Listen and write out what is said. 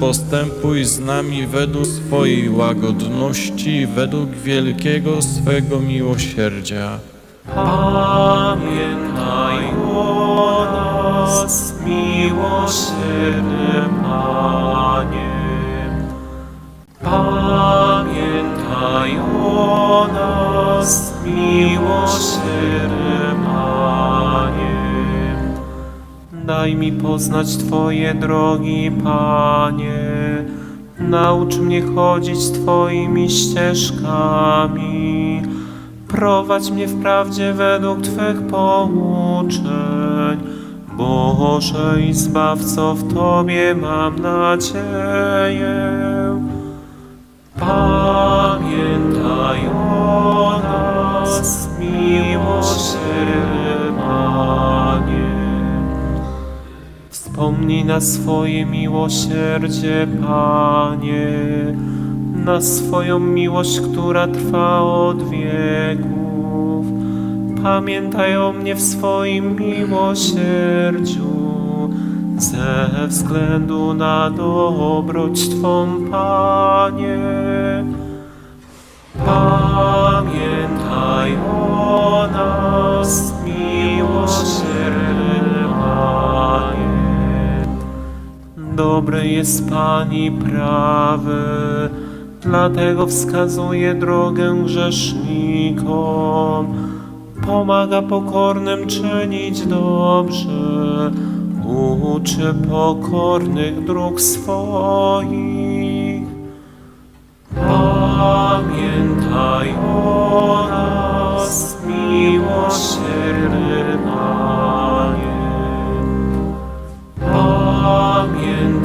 postępuj z nami według swojej łagodności, według wielkiego swego miłosierdzia. Pamiętaj o nas, miłosierny Panie. Pamiętaj o Daj mi poznać Twoje drogi, Panie. Naucz mnie chodzić Twoimi ścieżkami. Prowadź mnie w prawdzie według Twych pouczeń. Boże i Zbawco, w Tobie mam nadzieję. Wspomnij na swoje miłosierdzie, Panie, na swoją miłość, która trwa od wieków. Pamiętaj o mnie w swoim miłosierdziu, ze względu na dobroć Twą, Panie. Pamiętaj o nas, miłosierny Dobry jest Pan i prawy, dlatego wskazuje drogę grzesznikom. Pomaga pokornym czynić dobrze, uczy pokornych dróg swoich. Pamiętaj o nas, miłosierny Panie. Pamiętaj